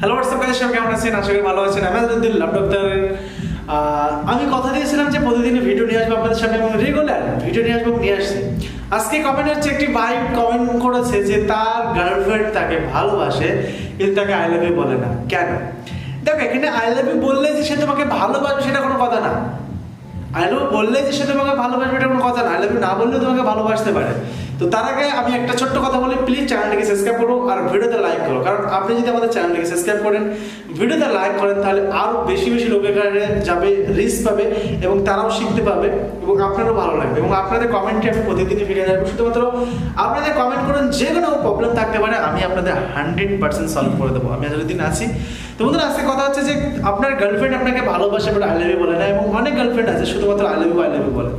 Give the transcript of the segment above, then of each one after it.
Hello WhatsApp guys সবাই কেমন আছেন? আশা করি ভালো আছেন। আমি আজাদুদ্দিন লাভ আহ, আমি কথা দিয়েছিলাম যে প্রতিদিনই ভিডিও নিয়ে আসব আপনাদের সামনে এবং রেগুলার ভিডিও নিয়ে আসব নিয়ে আসছি। আজকে কমেন্ট হচ্ছে একটি ভাই কমেন্ট করেছে যে তার গার্লফ্রেন্ড তাকে ভালোবাসে, কিন্তু তাকে আই লাভ ইউ বলে না। কেন? দেখো, এখানে আই লাভ ইউ বললে যে সে তোমাকে ভালোবাসবে, সেটা কোনো কথা না। আই লাভ বললে যে সে তোমাকে ভালোবাসবে এটা কোনো কথা না। আই লাভ না বললেও তোমাকে ভালোবাসতে পারে। তো তার আগে আমি একটা ছোট্ট কথা বলি। প্লিজ চ্যানেলটিকে সাবস্ক্রাইব করো আর ভিডিওতে লাইক করো। কারণ আপনি যদি আমাদের চ্যানেলটিকে সাবস্ক্রাইব করেন ভিডিওতে লাইক করেন, তাহলে আরও বেশি বেশি লোকের কাছে যাবে রিস্ক পাবে এবং তারাও শিখতে পাবে এবং আপনারও ভালো লাগবে। এবং আপনাদের কমেন্টে আমি প্রতিদিনই ফিরে যাব শুধুমাত্র আপনাদের কমেন্ট করুন, যে কোনো প্রবলেম থাকতে পারে, আমি আপনাদের হান্ড্রেড পার্সেন্ট সলভ করে দেবো। আমি যতদিন আছি। তো বন্ধুরা, আজকে কথা হচ্ছে যে আপনার গার্লফ্রেন্ড আপনাকে ভালোবাসে বাট আই বলে না, এবং অনেক গার্লফ্রেন্ড আছে। শুধুমাত্র I love you I love you বলে।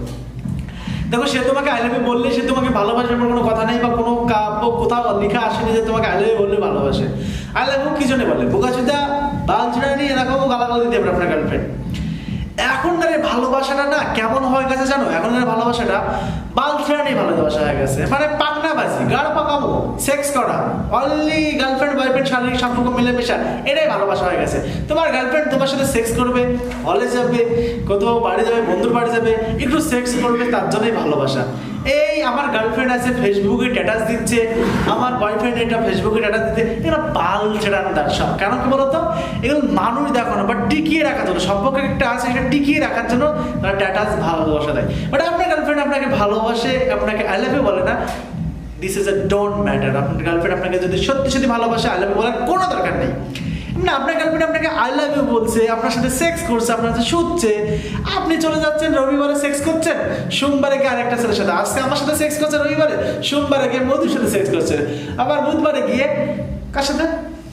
দেখো, সে তোমাকে আই লাভ ইউ বললে, সে তোমাকে ভালোবাসে পর কোনো কথা নেই বা কোনো কাব্য, কোথাও লেখা আসেনি যে তোমাকে আই লাভ ইউ বললে ভালোবাসে। আই লাভ ইউ কি জন্য বলে বোকাচুদা বাল এরকম গালাগাল দিতে পারে আপনার গার্লফ্রেন্ড এখনকার ভালোবাসাটা না কেমন হয়ে গেছে জানো? এখনকার ভালোবাসাটা বাল ছিড়ানি ভালোবাসা হয়ে গেছে। মানে পাকনাবাজি গাড় পাকাবো সেক্স করা অনলি গার্লফ্রেন্ড বয়ফ্রেন্ড শারীরিক সম্পর্ক, মিলেমিশা, এটাই ভালোবাসা হয়ে গেছে। তোমার গার্লফ্রেন্ড তোমার সাথে সেক্স করবে হলে যাবে, কোথাও বাড়ি যাবে, বন্ধুর বাড়ি যাবে, একটু সেক্স করবে, তার জন্যই ভালোবাসা। এই আমার গার্লফ্রেন্ড আছে, ফেসবুকে স্ট্যাটাস দিচ্ছে, আমার বয়ফ্রেন্ড এটা ফেসবুকে স্ট্যাটাস দিচ্ছে এটা বাল ছেড়ানো তার সব। কেন কি বলতো? এগুলো মানুষ দেখো না বাট টিকিয়ে রাখার জন্য, সম্পর্ক একটা আছে, সেটা টিকিয়ে রাখার জন্য তারা স্ট্যাটাস ভালোবাসা দেয়। বাট আপনার গার্লফ্রেন্ড আপনাকে ভালোবাসে, আপনাকে আই লাভ বলে না this is a don't matter আপনার গার্লফ্রেন্ড আপনাকে যদি সত্যি সত্যি ভালোবাসে আই লাভ ইউ বলার কোনো দরকার নেই। না, আপনার গার্লফ্রেন্ড আপনাকে আই লাভ ইউ বলছে, আপনার সাথে সেক্স করছে, আপনার সাথে শুচ্ছে, আপনি চলে যাচ্ছেন, রবিবারে সেক্স করছেন, সোমবারে গিয়ে আরেকটা ছেলের সাথে। আজকে আমার সাথে সেক্স করছে রবিবারে, সোমবারে গিয়ে মধুর সাথে সেক্স করছে। আবার বুধবারে গিয়ে কার সাথে?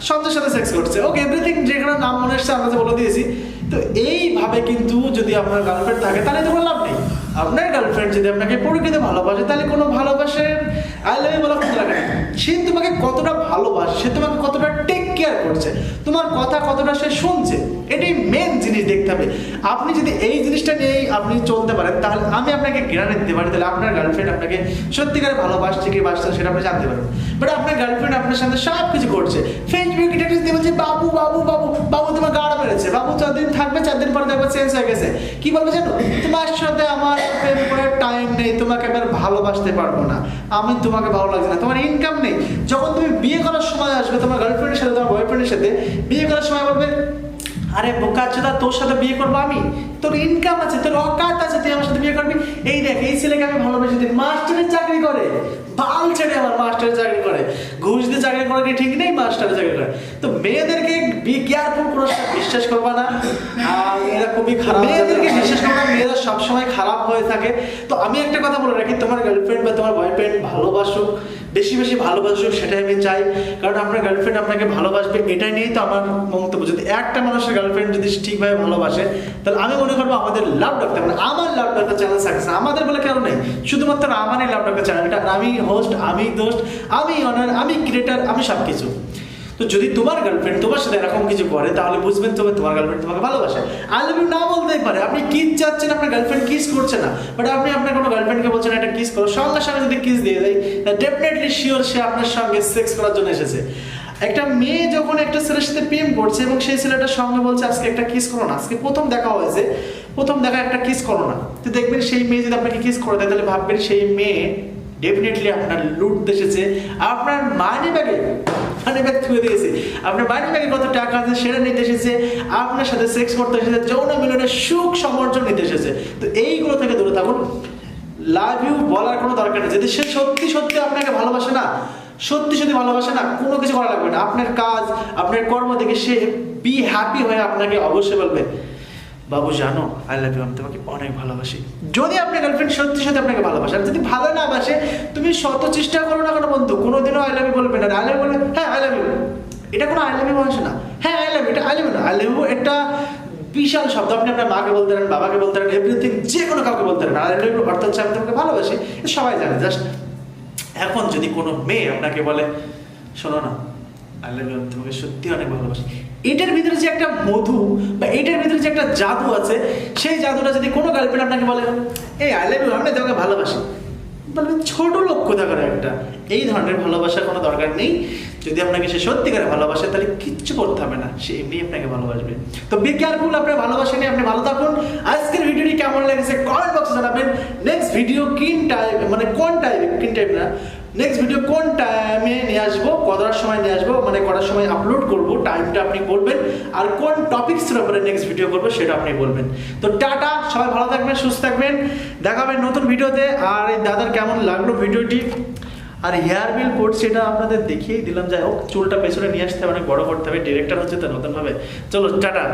সঞ্জয়ের সাথে সেক্স করছে। ওকে এভরিথিং যেখানে নাম মনে এসছে আমরা বলে দিয়েছি। তো এইভাবে কিন্তু যদি আপনার গার্লফ্রেন্ড থাকে, তাহলে তো কোনো লাভ নেই। আপনার গার্লফ্রেন্ড যদি আপনাকে প্রকৃতি ভালোবাসে, তাহলে কোনো ভালোবাসে আই সে তোমাকে কতটা ভালোবাসে, সে তোমাকে কতটা টেক কেয়ার করছে, তোমার কথা কতটা সে শুনছে, এটাই মেন জিনিস দেখতে হবে। আপনি যদি এই জিনিসটা নিয়েই আপনি চলতে পারেন, তাহলে আমি আপনাকে দিতে পারি, তাহলে আপনার গার্লফ্রেন্ড আপনাকে সত্যিকারে ভালোবাসছে কি বাসছে সেটা আপনি জানতে পারবেন। বাট আপনার গার্লফ্রেন্ড আপনার সাথে সব কিছু করছে ফেসবুকে বলছে, বাবু বাবু বাবু বাবু তোমার গাড় মেরেছে, বাবু চার দিন থাকবে, চার দিন পরে দেখবে চেঞ্জ হয়ে গেছে। কি বলবে জানো? তোমার সাথে টাইম নেই, তোমাকে আমি আর ভালোবাসতে পারব না। আমি তোমাকে ভালো লাগছে না। তোমার ইনকাম নেই। যখন তুমি বিয়ে করার সময় আসবে, তোমার গার্লফ্রেন্ডের সাথে, তোমার বয়ফ্রেন্ডের সাথে, বিয়ে করার সময় বলবে, আরে বোকা চোদা তোর সাথে বিয়ে করব আমি? তোর ইনকাম আছে, তোর অকাত আছে, তুই আমার সাথে বিয়ে করবি? এই দেখ, এই ছেলেকে আমি ভালোবাসি তুই মাস্টারের চাকরি করে। বাল ছেড়ে আমার মাস্টারের চাকরি করে। ঘুষ দিয়ে চাকরি করা কি ঠিক নেই, মাস্টারের চাকরি করা তো মেয়েদেরকে বিজ্ঞাপন পুরস্কার বিশ্বাস করবা না। এরা খুবই খারাপ। মেয়েদেরকে বিশ্বাস করবা মেয়েরা সবসময় খারাপ হয়ে থাকে। তো আমি একটা কথা বলে রাখি, তোমার গার্লফ্রেন্ড বা তোমার বয়ফ্রেন্ড ভালোবাসুক বেশি বেশি ভালোবাসুক সেটাই আমি চাই। কারণ আপনার গার্লফ্রেন্ড আপনাকে ভালোবাসবে, এটাই নিয়েই তো আমার মন্তব্য। যদি একটা মানুষের গার্লফ্রেন্ড যদি ঠিকভাবে ভালোবাসে, তাহলে আমি মনে করব আমাদের লাভ ডাক্তার মানে আমার লাভ ডাক্তার চ্যানেল সাকসেস আমাদের বলে কেন নেই। শুধুমাত্র আমারই লাভ ডাক্তার চ্যানেলটা আমি হোস্ট আমি দোস্ট আমি অনার আমি ক্রিয়েটার আমি সব কিছু তো যদি তোমার গার্লফ্রেন্ড তোমার সাথে এরকম কিছু করে, তাহলে বুঝবেন তবে তোমার গার্লফ্রেন্ড তোমাকে ভালোবাসে। আই লাভ ইউ না বলতেই পারে, আপনি কিস চাচ্ছেন, আপনার গার্লফ্রেন্ড কিস করছে না। বাট আপনি আপনার কোনো গার্লফ্রেন্ডকে বলছেন, একটা কিস করো। সঙ্গে সঙ্গে যদি কিস দিয়ে দেয় ডেফিনেটলি শিওর সে আপনার সঙ্গে সেক্স করার জন্য এসেছে। একটা মেয়ে যখন একটা ছেলের সাথে প্রেম করছে এবং সেই ছেলেটার সঙ্গে বলছে, আজকে একটা কিস করো না। আজকে প্রথম দেখা হয়েছে, প্রথম দেখা একটা কিস করো না। তো দেখবেন সেই মেয়ে যদি আপনাকে কিস করে দেয়, তাহলে ভাববেন সেই মেয়ে ডেফিনেটলি আপনার লুট এসেছে। আপনার মানি ব্যাগে মানি ব্যাগ থুয়ে দিয়েছে আপনার মানি ব্যাগে কত টাকা আছে সেটা নিতে এসেছে। আপনার সাথে সেক্স করতে এসেছে, যৌন মিলনের সুখ সমর্জন নিতে এসেছে। তো এইগুলো থেকে দূরে থাকুন। লাভ ইউ বলার কোনো দরকার নেই। যদি সে সত্যি সত্যি আপনাকে ভালোবাসে না, সত্যি সত্যি ভালোবাসে না, কোনো কিছু করা লাগবে না। আপনার কাজ, আপনার কর্ম দেখে সে বি হ্যাপি হয়ে আপনাকে অবশ্যই বলবে। বাবু জানো আই লাভ ইউ আমি তোমাকে অনেক ভালোবাসি যদি আপনার গার্লফ্রেন্ড সত্যি সত্যি আপনাকে ভালোবাসে আর যদি ভালো না বাসে তুমি শত চেষ্টা করো না কোনো বন্ধু কোনোদিনও আই লাভ ইউ বলবে না আই লাভ বলবে হ্যাঁ আই লাভ ইউ এটা কোনো আই লাভ ইউ বলছে না হ্যাঁ আই লাভ এটা আই লাভ না আই লাভ ইউ একটা বিশাল শব্দ আপনি আপনার মাকে বলতে পারেন বাবাকে বলতে পারেন এভরিথিং যে কোনো কাউকে বলতে পারেন আই লাভ ইউ অর্থ হচ্ছে আমি তোমাকে ভালোবাসি এটা সবাই জানে জাস্ট এখন যদি কোনো মেয়ে আপনাকে বলে শোনো না আই লাভ ইউ তোমাকে সত্যি অনেক ভালোবাসি এটার ভিতরে যে একটা মধু বা এটার ভিতরে যে একটা জাদু আছে, সেই জাদুটা যদি কোনো গার্লফ্রেন্ড আপনাকে বলে, এই আই লাভ ইউ আমি তোমাকে ভালোবাসি। মানে ছোট লক্ষ্য থাকার একটা? এই ধরনের ভালোবাসার কোনো দরকার নেই। যদি আপনাকে সে সত্যিকারে ভালোবাসে, তাহলে কিচ্ছু করতে হবে না, সে এমনি আপনাকে ভালোবাসবে। তো বি কেয়ারফুল আপনার ভালোবাসা নিয়ে আপনি ভালো থাকুন। আজকের ভিডিওটি কেমন লেগেছে কমেন্ট বক্সে জানাবেন। নেক্সট ভিডিও কিন টাইম মানে কোন টাইম কিন টাইম না? নেক্সট ভিডিও কোন টাইমে নিয়ে আসব? কটার সময় নিয়ে আসব মানে কটার সময় আপলোড করব টাইমটা আপনি বলবেন, আর কোন টপিক্সের উপরে নেক্সট ভিডিও করব সেটা আপনি বলবেন। তো টাটা, সবাই ভালো থাকবেন, সুস্থ থাকবেন দেখাবেন নতুন ভিডিওতে আর এই দাদার কেমন লাগল ভিডিওটি? আর হেয়ার বিল কোড সেটা আপনাদের দেখিয়েই দিলাম, যাই হোক, চুলটা পেছনে নিয়ে আসতে হবে, অনেক বড় করতে হবে ডিরেক্টর হচ্ছে তো নতুনভাবে। চলো, টাটা।